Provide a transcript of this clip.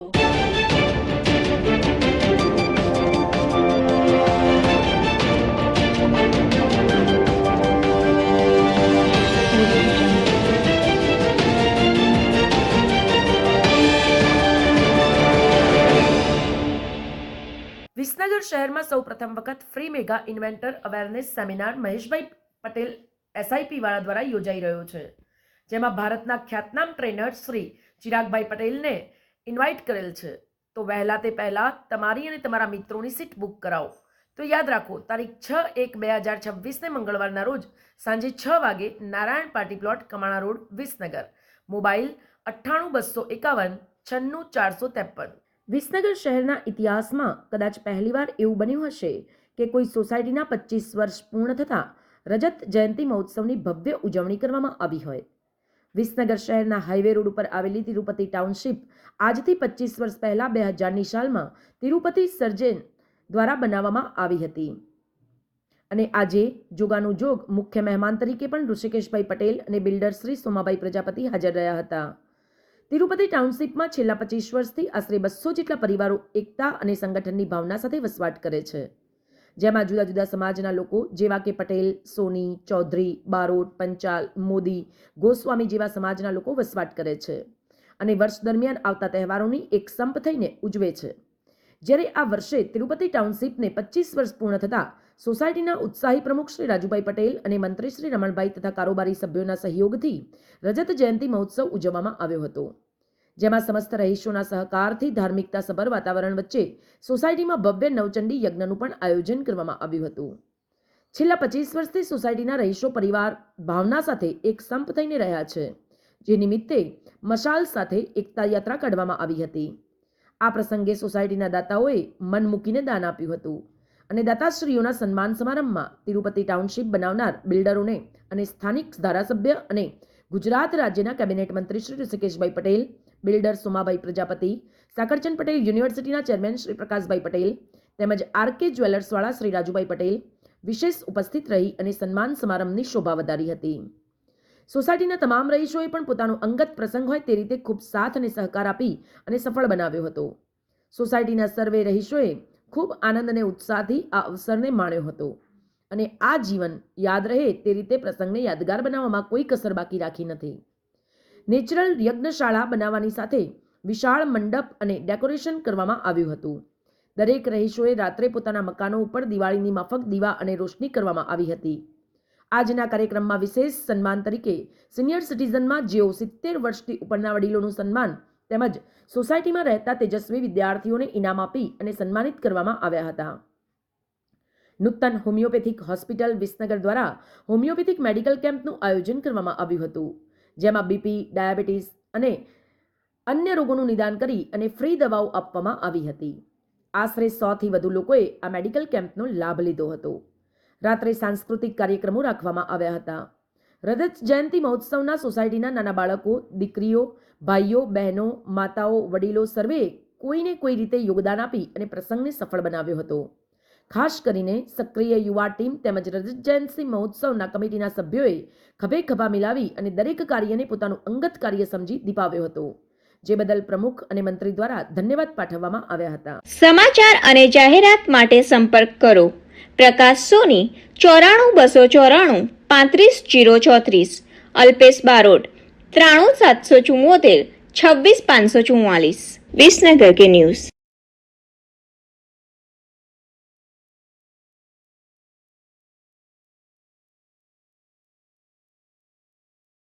વિસનગર શહેરમાં સૌ પ્રથમ વખત free mega inventor awareness seminar Maheshbhai Patel SIP વાળા દ્વારા યોજાઈ રહ્યો છે, જેમાં ભારતના ખ્યાતનામ ટ્રેનર શ્રી ચિરાગભાઈ પટેલને ઇન્વાઇટ કરેલ છે. તો વહેલા તે પહેલાં તમારી અને તમારા મિત્રોની સીટ બુક કરાવો. તો યાદ રાખો, તારીખ છ એક બે હજાર છવ્વીસને મંગળવારના રોજ સાંજે છ વાગે Narayan party plot, Kamana road, Visnagar. Mobile અઠ્ઠાણું બસો એકાવન છન્નું ચારસો ત્રેપન. વિસનગર શહેરના ઇતિહાસમાં કદાચ પહેલીવાર એવું બન્યું હશે કે કોઈ સોસાયટીના પચીસ વર્ષ પૂર્ણ થતાં રજત જયંતિ મહોત્સવની ભવ્ય ઉજવણી કરવામાં આવી હોય. વિસનગર શહેરના હાઈવે રોડ ઉપર આવેલી તિરુપતિ ટાઉનશીપ, આજથી પચીસ વર્ષ પહેલાં બે હજારની સાલમાં તિરુપતિ સર્જન દ્વારા બનાવવામાં આવી હતી. અને આજે જોગાનું જોગ મુખ્ય મહેમાન તરીકે પણ ઋષિકેશભાઈ પટેલ અને બિલ્ડર શ્રી સોમાભાઈ પ્રજાપતિ હાજર રહ્યા હતા. તિરુપતિ ટાઉનશીપમાં છેલ્લા પચીસ વર્ષથી આશરે બસો જેટલા પરિવારો એકતા અને સંગઠનની ભાવના સાથે વસવાટ કરે છે. જેમાં જુદા જુદા સમાજના લોકો, જેવા કે પટેલ, સોની, ચૌધરી, બારોટ, પંચાલ, મોદી, ગોસ્વામી જેવા સમાજના લોકો વસવાટ કરે છે અને વર્ષ દરમિયાન આવતા તહેવારોની એક સંપ થઈને ઉજવે છે. જ્યારે આ વર્ષે તિરુપતિ ટાઉનશીપને પચીસ વર્ષ પૂર્ણ થતાં સોસાયટીના ઉત્સાહી પ્રમુખ શ્રી રાજુભાઈ પટેલ અને મંત્રી શ્રી રમણભાઈ તથા કારોબારી સભ્યોના સહયોગથી રજત જયંતિ મહોત્સવ ઉજવવામાં આવ્યો હતો. જેમાં સમસ્ત રહીશોના સહકારથી ધાર્મિકતા સભર વાતાવરણ વચ્ચે સોસાયટીમાં ભવ્ય નવચંડી યજ્ઞનું પણ આયોજન કરવામાં આવ્યું હતું. છેલ્લા પચીસ વર્ષથી સોસાયટીના રહીશો પરિવાર ભાવના સાથે એક સંપ થઈને રહ્યા છે, જે નિમિત્તે મશાલ સાથે એકતા યાત્રા કાઢવામાં આવી હતી. આ પ્રસંગે સોસાયટીના દાતાઓએ મન મૂકીને દાન આપ્યું હતું અને દાતાશ્રીઓના સન્માન સમારંભમાં તિરુપતિ ટાઉનશીપ બનાવનાર બિલ્ડરોને અને સ્થાનિક ધારાસભ્ય અને ગુજરાત રાજ્યના કેબિનેટ મંત્રી શ્રી ઋષિકેશભાઈ પટેલ બિલ્ડર સોમાભાઈ પ્રજાપતિ, સાકરચંદ પટેલ યુનિવર્સિટીના ચેરમેન શ્રી પ્રકાશભાઈ પટેલ, તેમજ આરકે જ્વેલર્સવાળા શ્રી રાજુભાઈ પટેલ વિશેષ ઉપસ્થિત રહી અને સન્માન સમારંભની શોભા વધારી હતી. સોસાયટીના તમામ રહીશોએ પણ પોતાનો અંગત પ્રસંગ હોય તે રીતે ખૂબ સાથ અને સહકાર આપી અને સફળ બનાવ્યો હતો. સોસાયટીના સર્વે રહીશોએ ખૂબ આનંદ અને ઉત્સાહથી આ અવસરને માણ્યો હતો અને આ જીવન યાદ રહે તે રીતે પ્રસંગને યાદગાર બનાવવામાં કોઈ કસર બાકી રાખી નથી. નેચરલ યજ્ઞશાળા બનાવવાની સાથે વિશાળ મંડપ અને ડેકોરેશન કરવામાં આવ્યું હતું. દરેક રહીશોએ રાત્રે પોતાના મકાનો ઉપર દિવાળીની માફક, દીવા અને રોશની કરવામાં આવી હતી. આજના કાર્યક્રમમાં વિશેષ સન્માન તરીકે સિનિયર સિટીઝનમાં જેઓ સિત્તેર વર્ષથી ઉપરના વડીલોનું સન્માન તેમજ સોસાયટીમાં રહેતા તેજસ્વી વિદ્યાર્થીઓને ઇનામ આપી અને સન્માનિત કરવામાં આવ્યા હતા. નૂતન હોમિયોપેથિક હોસ્પિટલ વિસનગર દ્વારા હોમિયોપેથિક મેડિકલ કેમ્પનું આયોજન કરવામાં આવ્યું હતું. જેમાં બીપી ડાયાબિટીસ અને અન્ય રોગોનું નિદાન કરી અને ફ્રી દવાઓ આપવામાં આવી હતી. આશરે સોથી વધુ લોકોએ આ મેડિકલ કેમ્પનો લાભ લીધો હતો. રાત્રે સાંસ્કૃતિક કાર્યક્રમો રાખવામાં આવ્યા હતા. રજત જયંતિ મહોત્સવના સોસાયટીના નાના બાળકો, દીકરીઓ, ભાઈઓ, બહેનો, માતાઓ, વડીલો સર્વે કોઈને કોઈ રીતે યોગદાન આપી અને પ્રસંગને સફળ બનાવ્યો હતો. ખાસ કરીને સક્રિય યુવા ટીમ તેમજ જયંતિ મહોત્સવના કમિટીના સભ્યોએ ખભે ખભા મિલાવી અને દરેક કાર્યને પોતાનું અંગત કાર્ય સમજી દીપાવ્યો હતો, જે બદલ પ્રમુખ અને મંત્રી દ્વારા ધન્યવાદ પાઠવવામાં આવ્યા હતા. સમાચાર અને જાહેરાત માટે સંપર્ક કરો. પ્રકાશ સોની, ચોરાણું બસો ચોરાણું, પાંત્રીસ જીરો ચોત્રીસ. અલ્પેશ બારોટ, ત્રાણું સાતસો ચુમ્મોતેર છવ્વીસ પાંચસો ચુમ્માલીસ વિસનગર કે ન્યૂઝ.